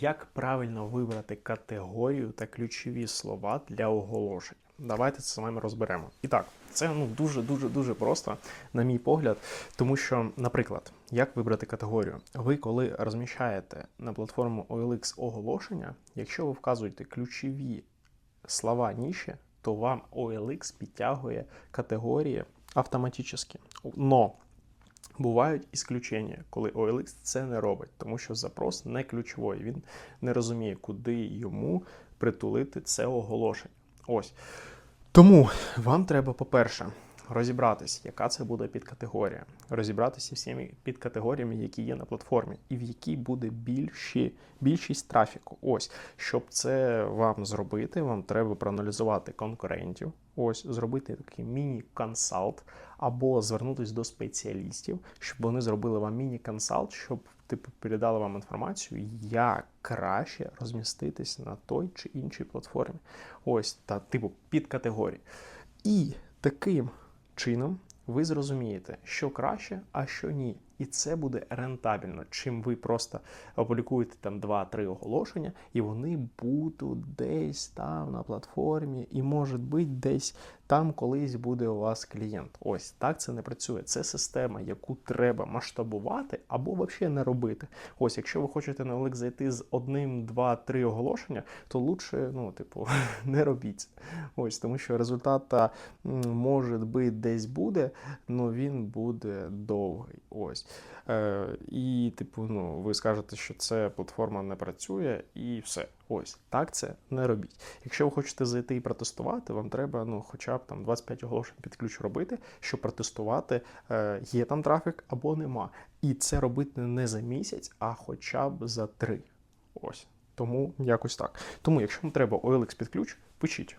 Як правильно вибрати категорію та ключові слова для оголошень? Давайте це з вами розберемо. І так, це ну дуже дуже дуже просто, на мій погляд, тому що, наприклад, як вибрати категорію? Ви коли розміщаєте на платформу OLX оголошення, якщо ви вказуєте ключові слова ніші, то вам OLX підтягує категорії автоматично. Но Бувають ісключення, коли OLX це не робить, тому що запрос не ключовий. Він не розуміє, куди йому притулити це оголошення. Ось. Тому вам треба, по-перше, розібратись, яка це буде підкатегорія, розібратися всіми підкатегоріями, які є на платформі, і в якій буде більші, більшість трафіку. Ось, щоб це вам зробити, вам треба проаналізувати конкурентів. Ось, зробити такий міні-консалт, або звернутися до спеціалістів, щоб вони зробили вам міні-консалт, щоб типу передали вам інформацію, як краще розміститись на той чи іншій платформі. Ось та типу підкатегорії. І таким чином ви зрозумієте, що краще, а що ні. І це буде рентабельно, чим ви просто опублікуєте там 2-3 оголошення, і вони будуть десь там на платформі, і може бути десь там колись буде у вас клієнт. Ось так це не працює. Це система, яку треба масштабувати або взагалі не робити. Ось, якщо ви хочете на OLX зайти з одним, два, три оголошення, то лучше, ну, типу, не робіть. Ось, тому що результат може бути десь буде, але він буде довгий. Ось. Е, і, типу, ну, ви скажете, що це платформа не працює, і все. Ось так це не робіть. Якщо ви хочете зайти і протестувати, вам треба ну, хоча б там 25 оголошень під ключ робити, щоб протестувати, е, є там трафік або нема. І це робити не за місяць, а хоча б за три. Ось. Тому якось так. Тому, якщо вам треба OLX під ключ, пишіть.